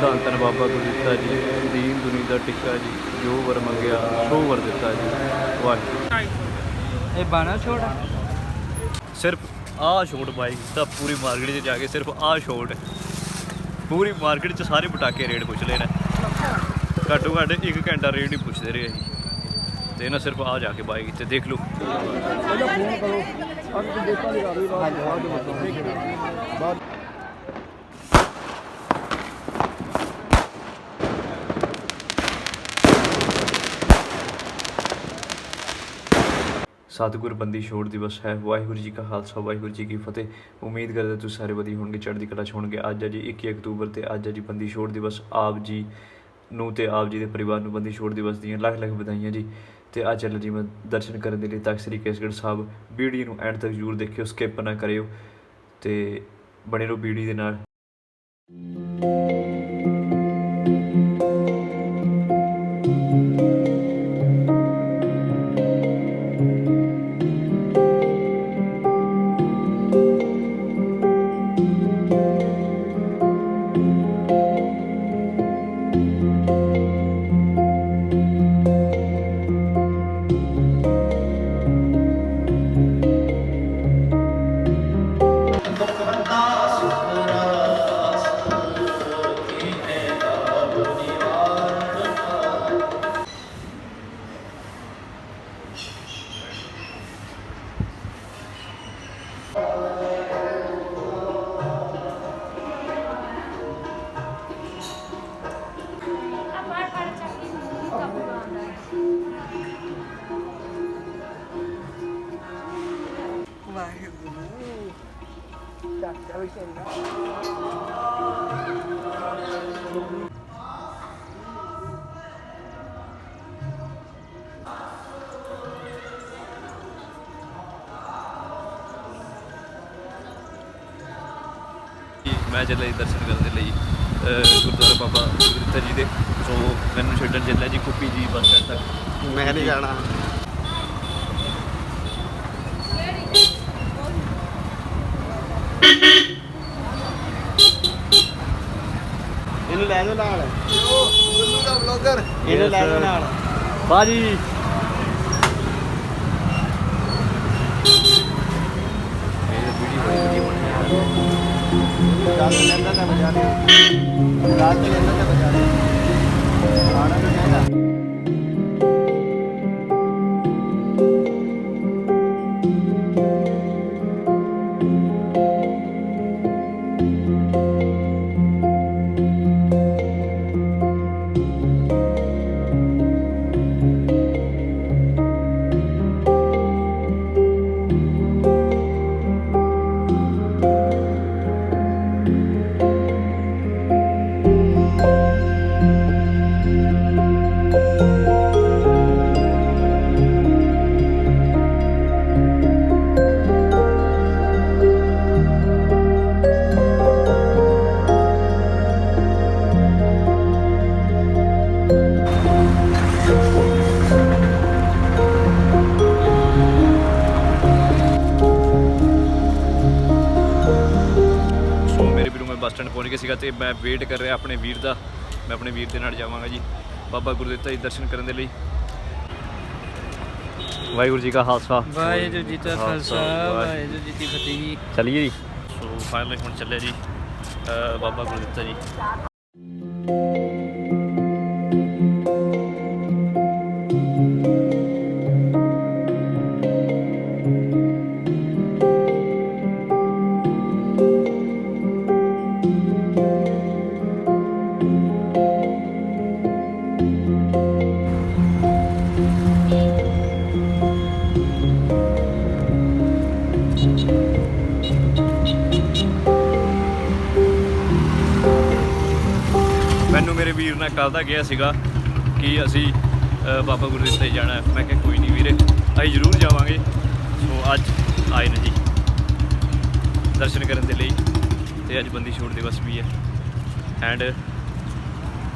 ਧੰਨ ਧੰਨ ਬਾਬਾ ਗੁਰੂ ਦਿੱਤਾ ਜੀ ਦੀਨ ਦੁਨੀ ਦਾ ਟਿੱਕਾ ਜੀ ਜੋ ਵਰ ਮੰਗਿਆ ਸੋ ਵਰ ਦਿੱਤਾ ਜੀ। ਵਾਹਿਗੁਰੂ। ਇਹ ਬਾਣਾ ਛੋੜ ਸਿਰਫ ਆਹ ਛੋਟ ਬਾਈਕ ਤਾਂ ਪੂਰੀ ਮਾਰਕੀਟ 'ਚ ਜਾ ਕੇ ਸਿਰਫ ਆਹ ਛੋਟ ਪੂਰੀ ਮਾਰਕੀਟ 'ਚ ਸਾਰੇ ਪਟਾਕੇ ਰੇਟ ਪੁੱਛ ਨੇ ਘੱਟੋ ਘੱਟ 1 ਘੰਟਾ ਰੇਟ ਹੀ ਪੁੱਛਦੇ ਰਹੇ ਅਸੀਂ। ਤੇ ਨਾ ਸਿਰਫ ਆ ਜਾ ਕੇ ਬਾਈਕ ਤੇ ਦੇਖ ਲਓ। ਸਤਿਗੁਰ ਬੰਦੀ ਛੋੜ ਦਿਵਸ ਹੈ। ਵਾਹਿਗੁਰੂ ਜੀ ਕਾ ਖਾਲਸਾ, ਵਾਹਿਗੁਰੂ ਜੀ ਕੀ ਫਤਿਹ। ਉਮੀਦ ਕਰਦੇ ਤੁਸੀਂ ਸਾਰੇ ਵਧੀਆ ਹੋਣਗੇ, ਚੜ੍ਹਦੀ ਕਲਾ 'ਚ ਹੋਣਗੇ। ਅੱਜ ਹੈ ਜੀ 21 ਅਕਤੂਬਰ ਤੇ ਅੱਜ ਹੈ ਜੀ ਬੰਦੀ ਛੋੜ ਦਿਵਸ। ਆਪ ਜੀ ਨੂੰ ਤੇ ਆਪ ਜੀ ਦੇ ਪਰਿਵਾਰ ਨੂੰ ਬੰਦੀ ਛੋੜ ਦਿਵਸ ਦੀਆਂ ਲੱਖ ਲੱਖ ਵਧਾਈਆਂ ਜੀ। ਤੇ ਅੱਜ ਚੱਲ ਜੀ ਮੈਂ ਦਰਸ਼ਨ ਕਰਨ ਦੇ ਲਈ ਤਖਤ ਸ੍ਰੀ ਕੇਸਗੜ੍ਹ ਸਾਹਿਬ ਵੀਡੀਓ ਨੂੰ ਐਂਡ ਤੱਕ ਜ਼ਰੂਰ ਦੇਖਿਓ ਸਕਿਪ ਨਾ ਕਰਿਓ ਤੇ ਬਣੇ ਰਹੋ ਵੀਡੀਓ ਦੇ ਨਾਲ। ਮੈਂ ਚੱਲਿਆ ਜੀ ਦਰਸ਼ਨ ਕਰਨ ਦੇ ਲਈ, ਅਹ, ਗੁਰਦੁਆਰਾ ਬਾਬਾ ਗੁਰਦਿੱਤਾ ਜੀ ਦੇ। ਸੋ ਮੈਨੂੰ ਛੱਡਣ ਚੱਲਿਆ ਜੀ ਕੁੱਪੀ ਜੀ ਬੱਸ ਸਟੈਂਡ ਤੱਕ। ਮੈਂ ਨਹੀਂ ਜਾਣਾ ਇਹਨੂੰ ਲੈ ਜਾਓ ਨਾਲ। ਗੁੱਲੂ ਦਾ ਬਲੌਗਰ ਇਹਨੂੰ ਲੈ ਜਾਓ ਨਾਲ। ਬਾਜੀ। ਰਾਤ ਲੈਂਦਾ ਤਾਂ ਬਜਾ ਲਿਓ। ਰਾਤ ਲੈਂਦਾ ਤਾਂ ਬਜਾ ਲਿਓ। ਆਣਾ ਨਹੀਂ ਚਾਹੀਦਾ ਤੇ ਮੈਂ ਵੇਟ ਕਰ ਰਿਹਾ ਆਪਣੇ ਵੀਰ ਦਾ। ਮੈਂ ਆਪਣੇ ਵੀਰ ਦੇ ਨਾਲ ਜਾਵਾਂਗਾ ਜੀ। ਬਾਬਾ ਗੁਰਦਿੱਤਾ ਜੀ ਦਰਸ਼ਨ ਕਰਨ ਦੇ ਲਈ। ਵਾਹਿਗੁਰੂ ਜੀ ਕਾ ਖਾਲਸਾ। ਵਾਹਿਗੁਰੂ ਜੀ ਕਾ ਖਾਲਸਾ ਵਾਹਿਗੁਰੂ ਜੀ ਕੀ ਫਤਿਹ। ਚਲਿਏ ਜੀ। ਸੋ ਫਾਈਨਲੀ ਹੁਣ ਚੱਲਿਆ ਜੀ ਬਾਬਾ ਗੁਰਦਿੱਤਾ ਜੀ ਮੇਰੇ ਵੀਰ ਨੇ ਕੱਲ ਦਾ ਕਿਹਾ ਸੀਗਾ ਕਿ ਅਸੀਂ ਬਾਬਾ ਗੁਰਦਿੱਤਾ ਜੀ ਜਾਣਾ। ਮੈਂ ਕਿਹਾ ਕੋਈ ਨਹੀਂ ਵੀਰੇ ਅਸੀਂ ਜ਼ਰੂਰ ਜਾਵਾਂਗੇ। ਸੋ ਅੱਜ ਆਏ ਨੇ ਜੀ। ਦਰਸ਼ਨ ਕਰਨ ਦੇ ਲਈ ਤੇ ਅੱਜ ਬੰਦੀ ਛੋੜ ਦਿਵਸ ਵੀ ਹੈ। ਐਂਡ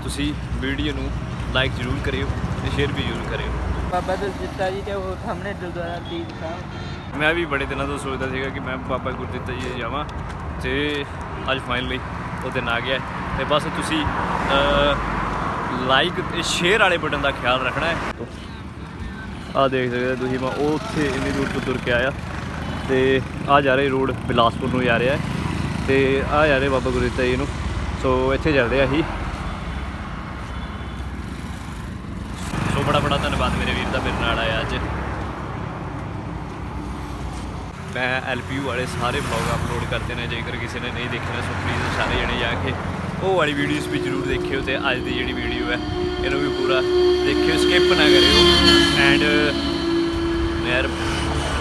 ਤੁਸੀਂ ਵੀਡੀਓ ਨੂੰ ਲਾਈਕ ਜ਼ਰੂਰ ਕਰਿਓ ਤੇ ਸ਼ੇਅਰ ਵੀ ਜ਼ਰੂਰ ਕਰਿਓ। ਬਾਬਾ ਜਿੱਤਾ ਜੀ ਤੇ ਉਹ ਸਾਹਮਣੇ ਗੁਰਦੁਆਰਾ ਦੀਪ ਸਾਹਿਬ। ਮੈਂ ਵੀ ਬੜੇ ਦਿਨਾਂ ਤੋਂ ਸੋਚਦਾ ਸੀਗਾ ਕਿ ਮੈਂ ਬਾਬਾ ਗੁਰਦਿੱਤਾ ਜੀ ਦੇ ਜਾਵਾਂ ਤੇ ਅੱਜ ਫਾਈਨਲੀ ਉਹ ਦਿਨ ਆ ਗਿਆ। ਤੇ ਬਸ ਤੁਸੀਂ ਲਾਈਕ ਤੇ ਸ਼ੇਅਰ ਵਾਲੇ ਬਟਨ ਦਾ ਖਿਆਲ ਰੱਖਣਾ ਹੈ। ਆ ਦੇਖ ਸਕਦੇ ਹੋ ਤੁਸੀਂ, ਮੈਂ ਉਹ ਉੱਥੇ ਇੰਨੀ ਦੂਰ ਤੋਂ ਤੁਰ ਕੇ ਆਇਆ। ਤੇ ਆ ਜਾ ਰਹੇ ਰੋਡ ਬਿਲਾਸਪੁਰ ਨੂੰ ਜਾ ਰਿਹਾ ਹੈ। ਤੇ ਆ ਜਾ ਰਹੇ ਬਾਬਾ ਗੁਰਦਿੱਤਾ ਜੀ ਨੂੰ। ਸੋ ਇੱਥੇ ਚੱਲਦੇ ਆ ਅਸੀਂ। ਸੋ ਬੜਾ ਬੜਾ ਧੰਨਵਾਦ ਮੇਰੇ ਵੀਰ ਦਾ, ਮੇਰੇ ਨਾਲ ਆਇਆ ਅੱਜ। ਮੈਂ ਐਲਪੀਯੂ ਵਾਲੇ ਸਾਰੇ ਵਲੌਗ ਅਪਲੋਡ ਕਰਦੇ ਨੇ, ਜੇਕਰ ਕਿਸੇ ਨੇ ਨਹੀਂ ਦੇਖਿਆ ਸੋ ਪਲੀਜ਼ ਸਾਰੇ ਜਣੇ ਜਾ ਕੇ ਉਹ ਵਾਲੀ ਵੀਡੀਓਜ਼ ਵੀ ਜ਼ਰੂਰ ਦੇਖਿਓ ਤੇ ਅੱਜ ਦੀ ਜਿਹੜੀ ਵੀਡੀਓ ਹੈ ਇਹਨੂੰ ਵੀ ਪੂਰਾ ਦੇਖਿਓ ਸਕਿਪ ਨਾ ਕਰਿਓ। ਐਂਡ ਯਾਰ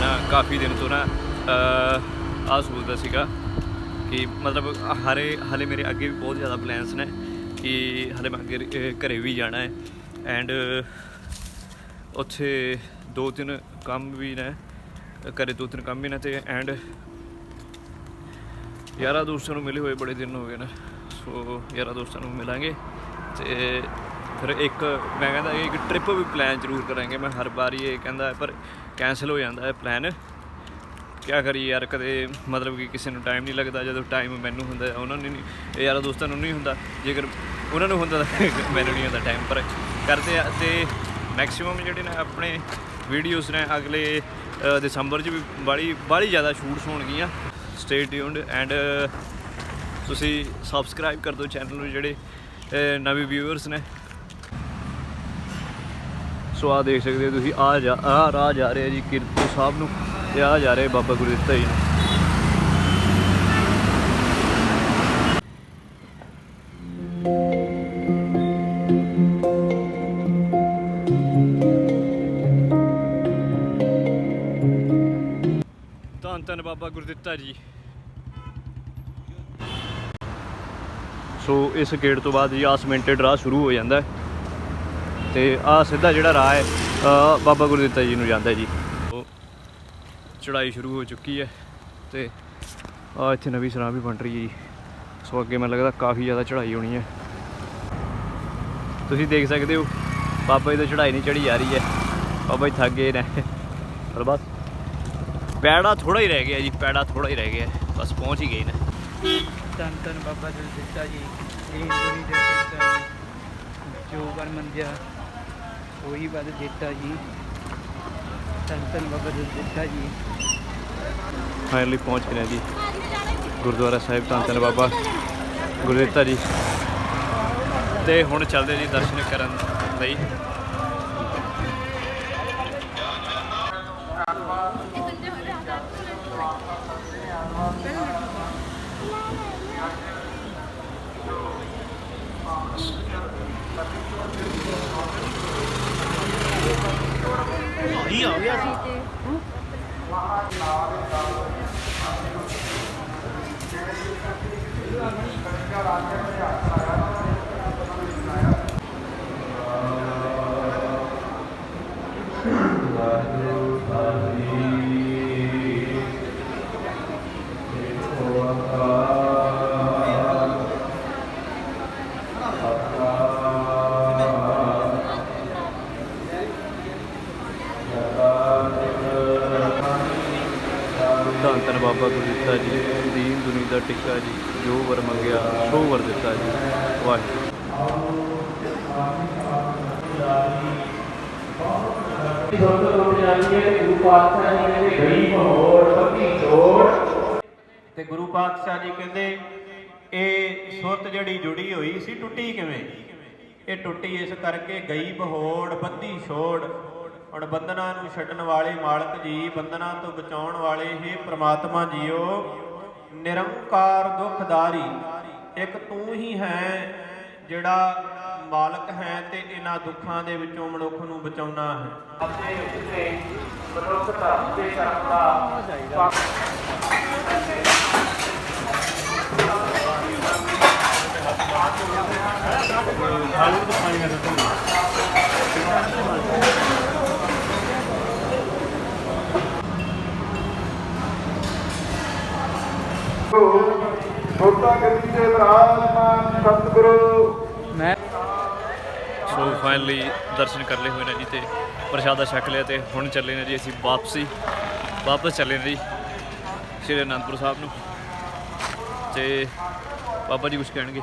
ਨਾ ਕਾਫੀ ਦਿਨ ਤੋਂ ਨਾ ਆ ਸੋਚਦਾ ਸੀਗਾ ਕਿ ਮਤਲਬ ਹਰੇ ਹਲੇ ਮੇਰੇ ਅੱਗੇ ਵੀ ਬਹੁਤ ਜ਼ਿਆਦਾ ਪਲਾਨਸ ਨੇ ਕਿ ਹਲੇ ਮੈਂ ਅੱਗੇ ਅਹ, ਘਰੇ ਵੀ ਜਾਣਾ ਹੈ। ਐਂਡ ਉੱਥੇ ਦੋ ਤਿੰਨ ਕੰਮ ਵੀ ਨੇ ਘਰੇ ਦੋ ਤਿੰਨ ਕੰਮ ਵੀ ਨੇ ਤੇ ਐਂਡ ਯਾਰਾਂ ਦੋਸਤਾਂ ਨੂੰ ਮਿਲੇ ਹੋਏ ਬੜੇ ਦਿਨ ਹੋ ਗਏ ਨੇ। ਸੋ ਯਾਰਾਂ ਦੋਸਤਾਂ ਨੂੰ ਮਿਲਾਂਗੇ ਤੇ ਫਿਰ ਇੱਕ ਮੈਂ ਕਹਿੰਦਾ ਇੱਕ ਟ੍ਰਿਪ ਵੀ ਪਲਾਨ ਜ਼ਰੂਰ ਕਰਾਂਗੇ, ਮੈਂ ਹਰ ਵਾਰੀ ਇਹ ਕਹਿੰਦਾ ਪਰ ਕੈਨਸਲ ਹੋ ਜਾਂਦਾ ਹੈ ਪਲਾਨ ਕਿਆ ਕਰੀ ਯਾਰ, ਕਦੇ ਮਤਲਬ ਕਿ ਕਿਸੇ ਨੂੰ ਟਾਈਮ ਨਹੀਂ ਲੱਗਦਾ, ਜਦੋਂ ਟਾਈਮ ਮੈਨੂੰ ਹੁੰਦਾ, ਉਹਨਾਂ ਨੂੰ ਨਹੀਂ ਇਹ ਦੋਸਤਾਂ ਨੂੰ ਨਹੀਂ ਹੁੰਦਾ, ਜੇਕਰ ਉਹਨਾਂ ਨੂੰ ਹੁੰਦਾ ਤਾਂ ਮੈਨੂੰ ਨਹੀਂ ਹੁੰਦਾ ਟਾਈਮ ਪਰ ਕਰਦੇ ਆ ਤੇ ਮੈਕਸਿਮਮ ਜਿਹੜੇ ਨੇ ਆਪਣੇ ਵੀਡੀਓਜ਼ ਨੇ ਅਗਲੇ ਦਸੰਬਰ 'ਚ ਵੀ ਬੜੀ ਬੜੀ ਜ਼ਿਆਦਾ ਸ਼ੂਟਸ ਹੋਣਗੀਆਂ। ਸਟੇ ਟਿਊਨਡ ਐਂਡ ਤੁਸੀਂ ਸਬਸਕ੍ਰਾਈਬ ਕਰ ਦਿਓ ਚੈਨਲ ਨੂੰ ਜਿਹੜੇ ਨਵੇਂ ਵਿਊਅਰਸ ਨੇ। ਸੋ ਆ ਦੇਖ ਸਕਦੇ ਹੋ ਤੁਸੀਂ ਆ ਜਾ ਆ ਰਾਹ ਜਾ ਰਿਹਾ ਜੀ ਕਿਰਤੂ ਸਾਹਿਬ ਨੂੰ ਤੇ ਆ ਜਾ ਰਹੇ ਬਾਬਾ ਗੁਰਦਿੱਤਾ ਜੀ ਨੂੰ। ਧੰਨ ਧੰਨ ਬਾਬਾ ਗੁਰਦਿੱਤਾ ਜੀ। ਸੋ ਇਸ ਗੇਟ ਤੋਂ ਬਾਅਦ ਜੀ ਆ ਸਮੈਂਟਡ ਰਾਹ ਸ਼ੁਰੂ ਹੋ ਜਾਂਦਾ ਹੈ। ਤੇ ਆ ਸਿੱਧਾ ਜਿਹੜਾ ਰਾਹ ਹੈ ਬਾਬਾ ਗੁਰਦਿੱਤਾ ਜੀ ਨੂੰ ਜਾਂਦਾ ਜੀ। ਉਹ ਚੜਾਈ ਸ਼ੁਰੂ ਹੋ ਚੁੱਕੀ ਹੈ ਤੇ ਆ ਇੱਥੇ ਨਵੀਂ ਸਰਾਂ ਵੀ ਬਣ ਰਹੀ ਹੈ ਜੀ। ਸੋ ਅੱਗੇ ਮੈਨੂੰ ਲੱਗਦਾ ਕਾਫੀ ਜ਼ਿਆਦਾ ਚੜਾਈ ਹੋਣੀ ਹੈ। ਤੁਸੀਂ ਦੇਖ ਸਕਦੇ ਹੋ, ਬਾਬਾ ਜੀ ਤੋਂ ਚੜਾਈ ਨਹੀਂ ਚੜੀ ਜਾ ਰਹੀ ਹੈ। ਬਾਬਾ ਜੀ ਥੱਕ ਗਏ ਨੇ। ਪਰ ਬਸ ਪੈੜਾ ਥੋੜਾ ਹੀ ਰਹਿ ਗਿਆ ਜੀ, ਪੈੜਾ ਥੋੜਾ ਹੀ ਰਹਿ ਗਿਆ। ਬਸ ਪਹੁੰਚ ਹੀ ਗਏ ਨੇ। ਧੰਨ ਧੰਨ ਬਾਬਾ ਜੀ ਜੀ। ਇਹ ਜਿਹੜੀ ਦੇ ਦਿੱਤਾ ਜੋ ਵਰ ਮੰਦਿਆ, ਉਹੀ ਬਦ ਦਿੱਤਾ ਜੀ। ਧੰਨ ਧੰਨ ਬਾਬਾ ਜੀ ਜੀ। ਫਾਈਨਲੀ ਪਹੁੰਚ ਗਏ ਜੀ। ਗੁਰਦੁਆਰਾ ਸਾਹਿਬ, ਧੰਨ ਧੰਨ ਬਾਬਾ ਗੁਰਦਿੱਤਾ ਜੀ। ਤੇ ਹੁਣ ਚੱਲਦੇ ਜੀ ਦਰਸ਼ਨ ਕਰਨ ਲਈ। Teşekkürler. ਤੇ ਗੁਰੂ ਪਾਤਸ਼ਾਹ ਜੀ ਕਹਿੰਦੇ ਇਹ ਸੁਰਤ ਜਿਹੜੀ ਜੁੜੀ ਹੋਈ ਸੀ ਟੁੱਟੀ ਕਿਵੇਂ? ਇਹ ਟੁੱਟੀ ਇਸ ਕਰਕੇ ਗਈ ਬਹੋੜ ਬੱਧੀ ਛੋੜ। ਹੁਣ ਬੰਧਨਾਂ ਨੂੰ ਛੱਡਣ ਵਾਲੇ ਮਾਲਕ ਜੀ ਬੰਧਨਾਂ ਤੋਂ ਬਚਾਉਣ ਵਾਲੇ हे ਪ੍ਰਮਾਤਮਾ ਜੀਓ ਨਿਰੰਕਾਰ ਦੁਖਦਾਰੀ। ਇੱਕ ਤੂੰ ਹੀ ਹੈ ਜਿਹੜਾ ਮਾਲਕ ਹੈ ਤੇ ਇਹਨਾਂ ਦੁੱਖਾਂ ਦੇ ਵਿੱਚੋਂ ਮਨੁੱਖ ਨੂੰ ਬਚਾਉਣਾ ਹੈ। ਆਪਣੇ ਉੱਤੇ ਮਨੁੱਖ ਧਰਮ ਦੇ ਕਰਮ ਦਾ ਛੋਟਾ ਗੱਦੀ ਦੇ ਵਿਰਾਜਮਾਨ ਸਤਿਗੁਰੂ। ਸੋ ਫਾਈਨਲੀ ਦਰਸ਼ਨ ਕਰ ਲਏ ਹੋਏ ਨੇ ਜੀ ਤੇ ਪ੍ਰਸ਼ਾਦਾ ਛਕ ਲਿਆ ਤੇ ਹੁਣ ਚੱਲੇ ਨੇ ਜੀ ਅਸੀਂ ਵਾਪਸੀ। ਵਾਪਸ ਚੱਲੇ ਨੇ ਜੀ ਸ਼੍ਰੀ ਅਨੰਦਪੁਰ ਸਾਹਿਬ ਨੂੰ। ਤੇ ਬਾਬਾ ਜੀ ਕੁਝ ਕਹਿਣਗੇ?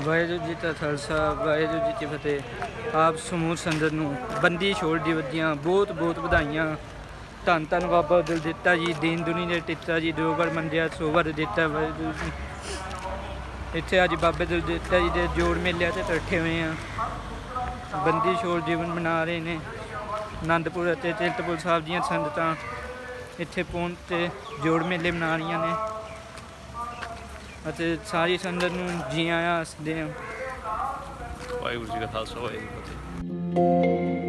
ਵਾਹਿਗੁਰੂ ਜੀ ਕਾ ਖਾਲਸਾ, ਵਾਹਿਗੁਰੂ ਜੀ ਕੀ ਫਤਿਹ। ਆਪ ਸਮੂਹ ਸੰਗਤ ਨੂੰ ਬੰਦੀ ਛੋੜ ਦਿਵਸ ਬਹੁਤ ਬਹੁਤ ਵਧਾਈਆਂ। ਧੰਨ ਧੰਨ ਬਾਬਾ ਦਿਲ ਦਿੱਤਾ ਜੀ, ਦੀਨ ਦੁਨੀ ਨੇ ਟਿੱਚਾ ਜੀ, ਦੋ ਵਾਰ ਮੰਨਿਆ ਸੋ ਵਾਰ ਦਿੱਤਾ ਵਾਹਿਗੁਰੂ ਜੀ। ਇੱਥੇ ਅੱਜ ਬਾਬੇ ਦਿਲ ਜੀ ਦੇ ਜੋੜ ਮੇਲਿਆਂ ਤੇ ਇਕੱਠੇ ਹੋਏ ਆ। ਬੰਦੀ ਛੋੜ ਜੀਵਨ ਮਨਾ ਰਹੇ ਨੇ। ਆਨੰਦਪੁਰ ਅਤੇ ਚਿੰਤਪੁਰ ਸਾਹਿਬ ਦੀਆਂ ਸੰਗਤਾਂ ਇੱਥੇ ਪਹੁੰਚ ਤੇ ਜੋੜ ਮੇਲੇ ਮਨਾ ਰਹੀਆਂ ਨੇ ਅਤੇ ਸਾਰੀ ਸੰਗਤ ਨੂੰ ਜੀ ਆਇਆਂ ਹੱਸਦੇ ਆ। ਵਾਹਿਗੁਰੂ ਜੀ ਕਾ ਖਾਲਸਾ, ਵਾਹਿਗੁਰੂ ਜੀ ਕੀ ਫਤਿਹ।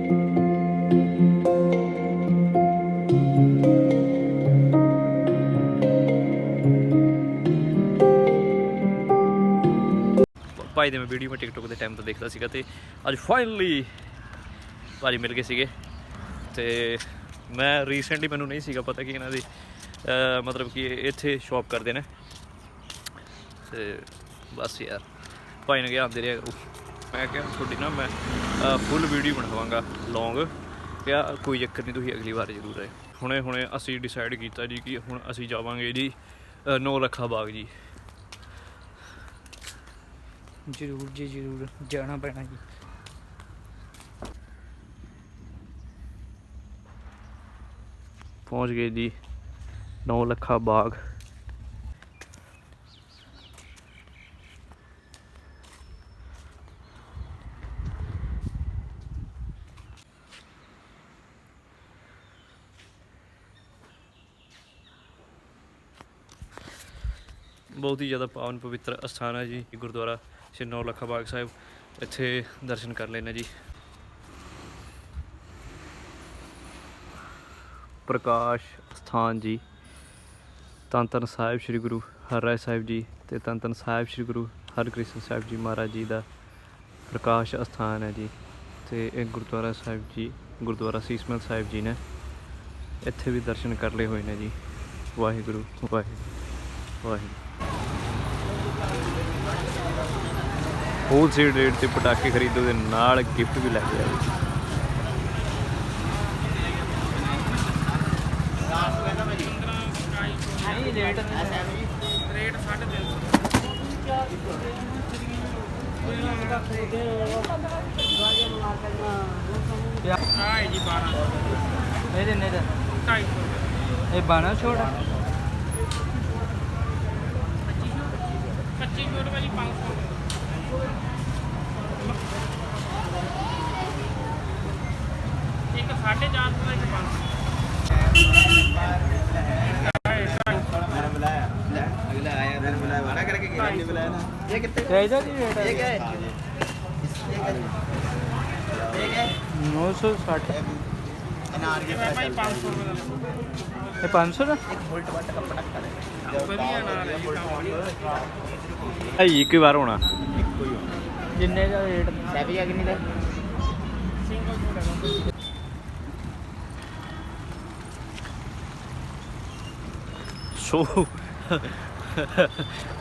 ਭਾਈ ਦੇ ਮੈਂ ਵੀਡੀਓ ਮੈਂ ਟਿਕਟੋਕ ਦੇ ਟਾਈਮ ਤੋਂ ਦੇਖਦਾ ਸੀਗਾ ਤੇ ਅੱਜ ਫਾਈਨਲੀ ਭਾਜੀ ਮਿਲ ਗਏ ਸੀਗੇ। ਤੇ ਮੈਂ ਰੀਸੈਂਟਲੀ ਮੈਨੂੰ ਨਹੀਂ ਸੀਗਾ ਪਤਾ ਕਿ ਇਹਨਾਂ ਦੀ ਮਤਲਬ ਕਿ ਇੱਥੇ ਸ਼ਾਪ ਕਰਦੇ ਨੇ। ਤੇ ਬਸ ਯਾਰ ਭਾਈ ਨੇ ਕਿਹਾ ਆਉਂਦੇ ਰਿਹਾ ਕਰੋ ਮੈਂ ਕਿਹਾ ਤੁਹਾਡੀ ਨਾ ਮੈਂ ਫੁੱਲ ਵੀਡੀਓ ਬਣਾਵਾਂਗਾ ਲੌਂਗ ਕਿਹਾ ਕੋਈ ਚੱਕਰ ਨਹੀਂ ਤੁਸੀਂ ਅਗਲੀ ਵਾਰ ਜ਼ਰੂਰ ਆਏ ਹੁਣੇ ਹੁਣੇ ਅਸੀਂ ਡਿਸਾਈਡ ਕੀਤਾ ਜੀ ਕਿ ਹੁਣ ਅਸੀਂ ਜਾਵਾਂਗੇ ਜੀ ਅ, ਨੌ ਲੱਖਾ ਬਾਗ ਜੀ। ਜਰੂਰ ਜੀ, ਜਰੂਰ ਜਾਣਾ ਪੈਣਾ ਜੀ। ਪਹੁੰਚ ਗਏ ਜੀ, ਨੌ ਲੱਖਾ ਬਾਗ। ਬਹੁਤ ਹੀ ਜ਼ਿਆਦਾ ਪਾਵਨ ਪਵਿੱਤਰ ਅਸਥਾਨ ਹੈ ਜੀ, ਗੁਰਦੁਆਰਾ ਸ਼੍ਰੀ ਨੌ ਲੱਖਾ ਬਾਗ ਸਾਹਿਬ ਇੱਥੇ ਦਰਸ਼ਨ ਕਰ ਲੈਣਾ ਜੀ। ਪ੍ਰਕਾਸ਼ ਸਥਾਨ ਜੀ ਧੰਨ ਧੰਨ ਸਾਹਿਬ ਸ੍ਰੀ ਗੁਰੂ ਹਰਿਰਾਏ ਸਾਹਿਬ ਜੀ ਤੇ ਧੰਨ ਧੰਨ ਸਾਹਿਬ ਸ੍ਰੀ ਗੁਰੂ ਹਰਕ੍ਰਿਸ਼ਨ ਸਾਹਿਬ ਜੀ ਮਹਾਰਾਜ ਜੀ ਦਾ ਪ੍ਰਕਾਸ਼ ਸਥਾਨ ਹੈ ਜੀ। ਤੇ ਇਹ ਗੁਰਦੁਆਰਾ ਸਾਹਿਬ ਜੀ, ਗੁਰਦੁਆਰਾ ਸੀਸਮਲ ਸਾਹਿਬ ਜੀ ਨੇ ਇੱਥੇ ਵੀ ਦਰਸ਼ਨ ਕਰ ਲਏ ਹੋਏ ਨੇ ਜੀ। ਵਾਹਿਗੁਰੂ ਵਾਹਿਗੁਰੂ ਵਾਹਿਗੁਰੂ। ਹੋਲਸੇਲ ਰੇਟ ਤੇ ਪਟਾਕੇ ਖਰੀਦੋ ਦੇ ਨਾਲ ਗਿਫਟ ਵੀ ਲੈ ਕੇ ਆਓ ਜੀ ਨਹੀਂ ਲੇਟ ਆਏ। ਜੀ 12 ਇਹਦੇ ਨੇ ਤਾਂ 250 ਇਹ ਬਾਣਾ ਛੋੜਾ 25 ਰੁਪਏ ਜੀ 500 ਇੱਕ 450 ਦਾ ਇੱਕ 500 ਚਾਹੀਦਾ ਜੀ ਰੇਟ ਇਹ। ਕਿਆ ਹੈ ਇਹ ਕਿਆ 960 ਇਹ ਭਾਈ 500 ਰੁਪਏ ਦਾ? ਇਹ 500 ਦਾ ਵਧੀਆ ਨਾਲ ਹੈ ਜੀ ਕੰਮ। ਭਾਈ ਇੱਕ ਹੀ ਵਾਰ ਹੋਣਾ। ਜਿੰਨੇ ਦਾ ਰੇਟ ਸੈਵੀ ਆ ਕਿੰਨੀ ਦਾ? ਸੋ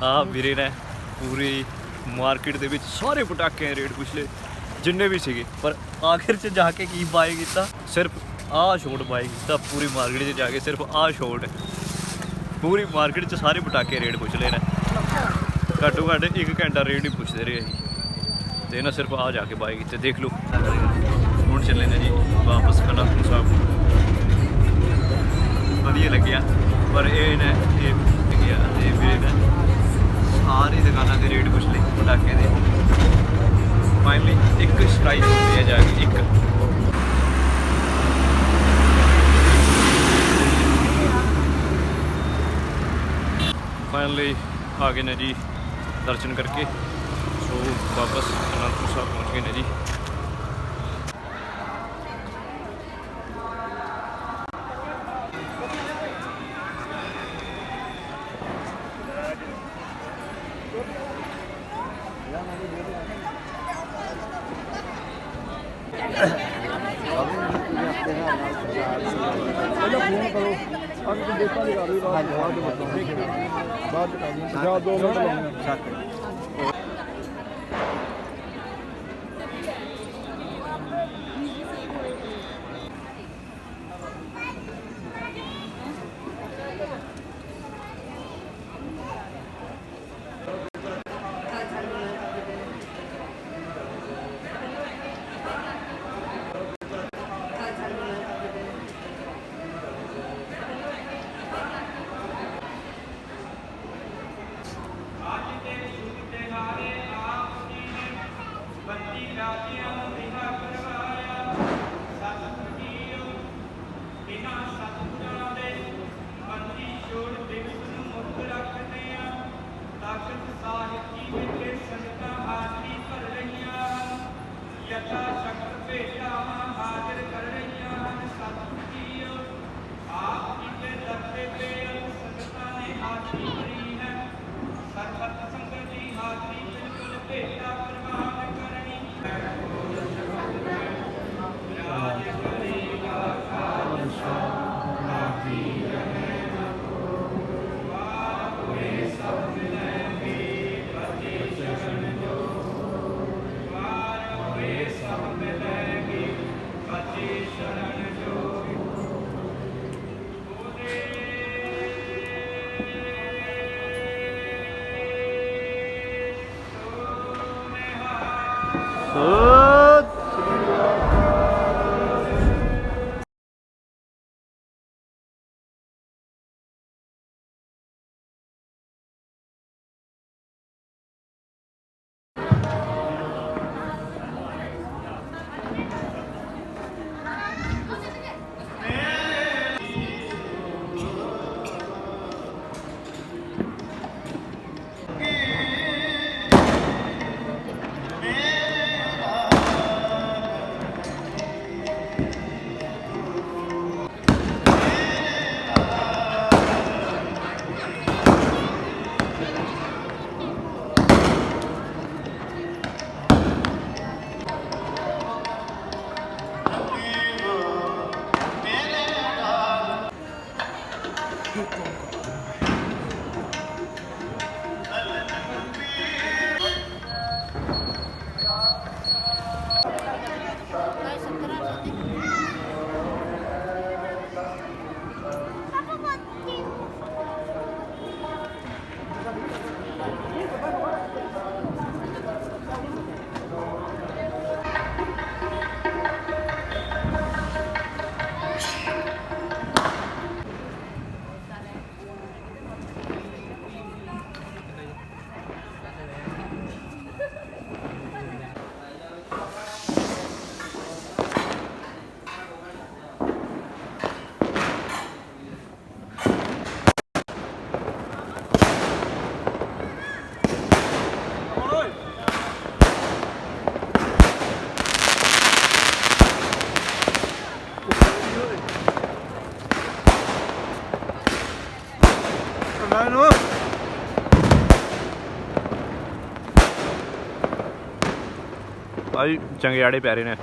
ਆ ਵੀਰੇ ਨੇ ਪੂਰੀ ਮਾਰਕੀਟ ਦੇ ਵਿੱਚ ਸਾਰੇ ਪਟਾਕਿਆਂ ਦੇ ਰੇਟ ਪੁੱਛ ਲਏ ਜਿੰਨੇ ਵੀ ਸੀਗੇ। ਪਰ ਆਖਿਰ 'ਚ ਜਾ ਕੇ ਕੀ ਬਾਏ ਕੀਤਾ? ਸਿਰਫ ਆਹ ਸ਼ੋਟ ਬਾਏ ਕੀਤਾ ਪੂਰੀ ਮਾਰਕੀਟ 'ਚ ਜਾ ਕੇ ਸਿਰਫ ਆਹ ਸ਼ੋਟ ਪੂਰੀ ਮਾਰਕੀਟ 'ਚ ਸਾਰੇ ਪਟਾਕੇ ਰੇਟ ਪੁੱਛ ਲਏ ਨੇ। ਘੱਟੋ ਘੱਟ ਇੱਕ ਘੰਟਾ ਰੇਟ ਹੀ ਪੁੱਛਦੇ ਰਹੇ ਅਸੀਂ। ਤੇ ਇਹਨਾਂ ਸਿਰਫ ਆ ਜਾ ਕੇ ਬਾਏ ਕੀਤੇ, ਦੇਖ ਲਓ। ਹੁਣ ਚੱਲੇ ਨੇ ਜੀ, ਵਾਪਸ ਅਨੰਦਪੁਰ ਸਾਹਿਬ। ਵਧੀਆ ਲੱਗਿਆ, ਪਰ ਇਹ ਨੇ, ਇਹ ਗਿਆ ਤੇ ਵੀਰੇ ਨੇ ਸਾਰੀ ਦੁਕਾਨਾਂ ਦੇ ਰੇਟ ਪੁੱਛ ਲਏ, ਪਟਾਕੇ ਦੇ। ਫਾਈਨਲੀ ਇੱਕ ਸਟ੍ਰਾਈਕ ਹੁੰਦੀ ਹੈ ਜਾ ਕੇ, ਇੱਕ। ਫਾਈਨਲੀ ਆ ਗਏ ਨੇ ਜੀ, ਦਰਸ਼ਨ ਕਰਕੇ। ਸੋ ਵਾਪਸ ਅਨੰਦਪੁਰ ਸਾਹਿਬ ਪਹੁੰਚ ਗਏ ਨੇ ਜੀ। ਬਾਅਦ ਚ ਕਰ ਲਈ ਦੋ ਮਿੰਟ ਲਾਉਣੇ ਹਾਜ਼ਰ ਕਰ ਰਹੀਆਂ ਹਨ। ਸਤਿ ਸ੍ਰੀ ਆਪ ਜੀ ਦੇ ਦਰਦੇ ਤੇ ਆੜੇ ਪੈ ਰਹੇ ਨੇ।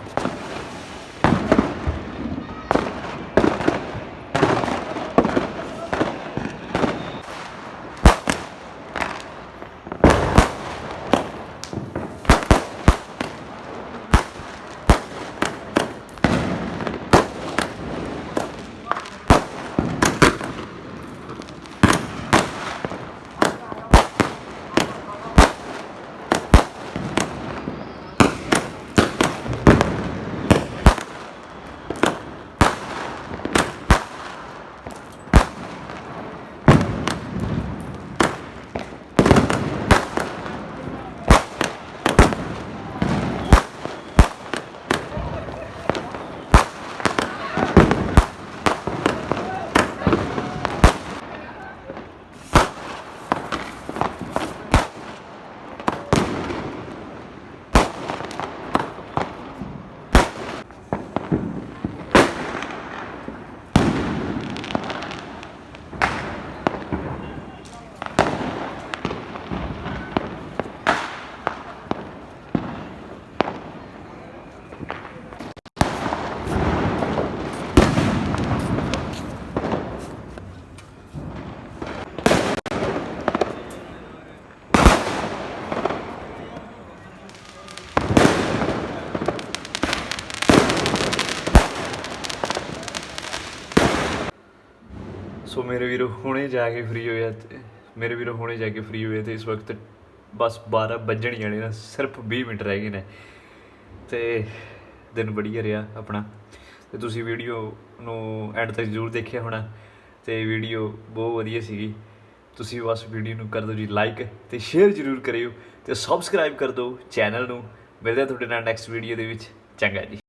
ਸੋ ਮੇਰੇ ਵੀਰੋ, ਹੁਣੇ ਜਾ ਕੇ ਫ੍ਰੀ ਹੋਇਆ ਤੇ ਮੇਰੇ ਵੀਰੋ, ਹੁਣੇ ਜਾ ਕੇ ਫ੍ਰੀ ਹੋਏ ਤੇ ਇਸ ਵਕਤ ਬਸ 12 ਵੱਜਣ ਹੀ ਵਾਲੇ ਨੇ, ਸਿਰਫ 20 ਮਿੰਟ ਰਹਿ ਗਏ ਨੇ ਤੇ ਦਿਨ ਵਧੀਆ ਰਿਹਾ ਆਪਣਾ। ਤੇ ਤੁਸੀਂ ਵੀਡੀਓ ਨੂੰ ਐਂਡ ਤੱਕ ਜ਼ਰੂਰ ਦੇਖਿਆ ਹੋਣਾ ਤੇ ਵੀਡੀਓ ਬਹੁਤ ਵਧੀਆ ਸੀਗੀ। ਤੁਸੀਂ ਬਸ ਵੀਡੀਓ ਨੂੰ ਕਰ ਦਿਓ ਜੀ ਲਾਈਕ ਤੇ ਸ਼ੇਅਰ ਜ਼ਰੂਰ ਕਰਿਓ ਤੇ ਸਬਸਕ੍ਰਾਈਬ ਕਰ ਦਿਓ ਚੈਨਲ ਨੂੰ। ਮਿਲਦੇ ਹਾਂ ਤੁਹਾਡੇ ਨਾਲ ਨੈਕਸਟ ਵੀਡੀਓ ਦੇ ਵਿੱਚ। ਚੰਗਾ ਜੀ।